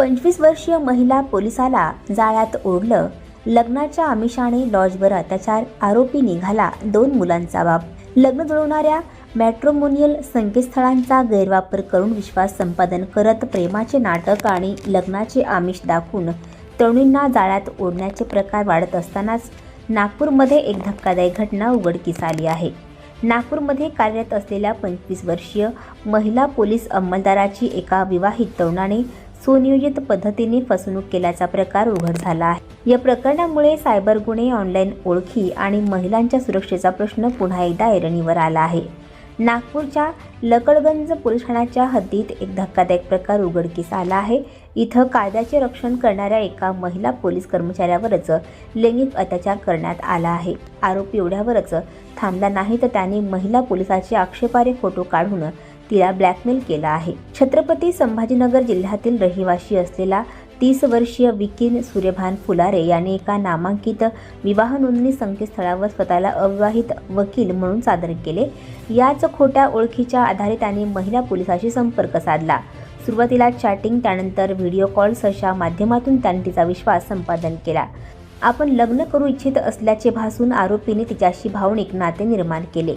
पंचवीस वर्षीय महिला पोलिसाला जाळ्यात ओढलं. लग्नाच्या आमिषाने लॉजवर अत्याचार आरोपी निघाला दोन मुलांचा बाप. लग्न जुळवणाऱ्या मॅट्रोमोनियल संकेतस्थळांचा गैरवापर करून विश्वास संपादन करत प्रेमाचे नाटक आणि लग्नाचे आमिष दाखवून तरुणींना जाळ्यात ओढण्याचे प्रकार वाढत असतानाच नागपूरमध्ये एक धक्कादायक घटना उघडकीस आली आहे. नागपूरमध्ये कार्यरत असलेल्या पंचवीस वर्षीय महिला पोलीस अंमलदाराची एका विवाहित तरुणाने सुनियोजित पद्धतीने फसवणूक केल्याचा प्रकार उघड झाला आहे. या प्रकरणामुळे सायबर गुन्हे ऑनलाईन ओळखी आणि महिलांच्या सुरक्षेचा प्रश्न पुन्हा एकदा ऐरणीवर आला आहे. नागपूरच्या लकडगंज पोलीस ठाण्याच्या हद्दीत एक धक्कादायक प्रकार उघडकीस आला आहे. इथं कायद्याचे रक्षण करणाऱ्या एका महिला पोलीस कर्मचाऱ्यावरच लैंगिक अत्याचार करण्यात आला आहे. आरोपी एवढ्यावरच थांबला नाही तर त्याने महिला पोलिसाचे आक्षेपारे फोटो काढून तिला ब्लॅकमेल केला आहे. छत्रपती संभाजीनगर जिल्ह्यातील रहिवाशी असलेला तीस वर्षीय विकीन सूर्यभान फुलारे याने एका नामांकित विवाह नोंदणी संकेतस्थळावर स्वतःला अविवाहित वकील म्हणून सादर केले. याच खोट्या ओळखीच्या आधारे त्याने महिला पोलिसाशी संपर्क साधला. सुरुवातीला चॅटिंग त्यानंतर व्हिडिओ कॉल्स अशा माध्यमातून त्याने तिचा विश्वास संपादन केला. आपण लग्न करू इच्छित असल्याचे भासून आरोपीने तिच्याशी भावनिक नाते निर्माण केले.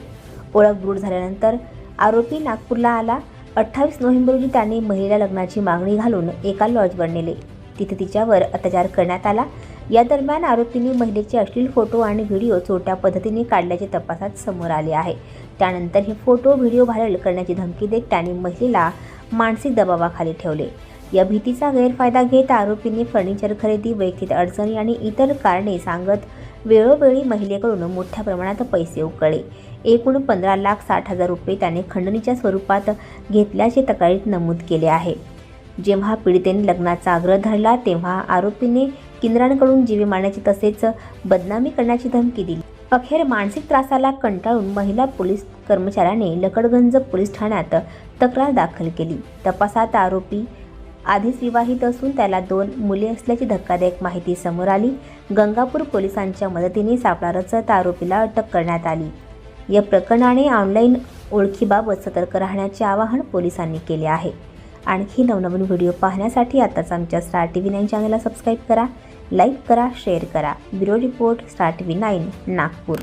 ओळख दृढ झाल्यानंतर आरोपी नागपूरला आला. अठ्ठावीस नोव्हेंबर रोजी त्याने महिला लग्नाची मागणी घालून एका लॉजवर नेले. तिथे तिच्यावर अत्याचार करण्यात आला. या दरम्यान आरोपींनी महिलेचे अश्लील फोटो आणि व्हिडिओ छोट्या पद्धतीने काढल्याचे तपासात समोर आले आहे. त्यानंतर हे फोटो व्हिडिओ व्हायरल करण्याची धमकी देत त्याने महिलेला मानसिक दबावाखाली ठेवले. या भीतीचा गैरफायदा घेत आरोपींनी फर्निचर खरेदी वैयक्तिक अडचणी आणि इतर कारणे सांगत वेळोवेळी महिलेकडून मोठ्या प्रमाणात पैसे उकळले. एकूण पंधरा लाख साठ हजार रुपये त्याने खंडणीच्या स्वरूपात घेतल्याचे तक्रारीत नमूद केले आहे. जेव्हा पीडितेने लग्नाचा आग्रह धरला तेव्हा आरोपीने किंद्रांकडून जीवे मारण्याची तसेच बदनामी करण्याची धमकी दिली. अखेर मानसिक त्रासाला कंटाळून महिला पोलीस कर्मचाऱ्याने लकडगंज पोलीस ठाण्यात तक्रार दाखल केली. तपासात आरोपी आधीच विवाहित असून त्याला दोन मुले असल्याची धक्कादायक माहिती समोर आली. गंगापूर पोलिसांच्या मदतीने सापळा रचत आरोपीला अटक करण्यात आली. या प्रकरणाने ऑनलाईन ओळखीबाबत सतर्क राहण्याचे आवाहन पोलिसांनी केले आहे. आणखी नवनवीन व्हिडिओ पाहण्यासाठी आताच आमच्या स्टार टी व्ही नाईन चॅनलला सबस्क्राईब करा लाईक करा शेअर करा. Bureau report star TV nine Nagpur.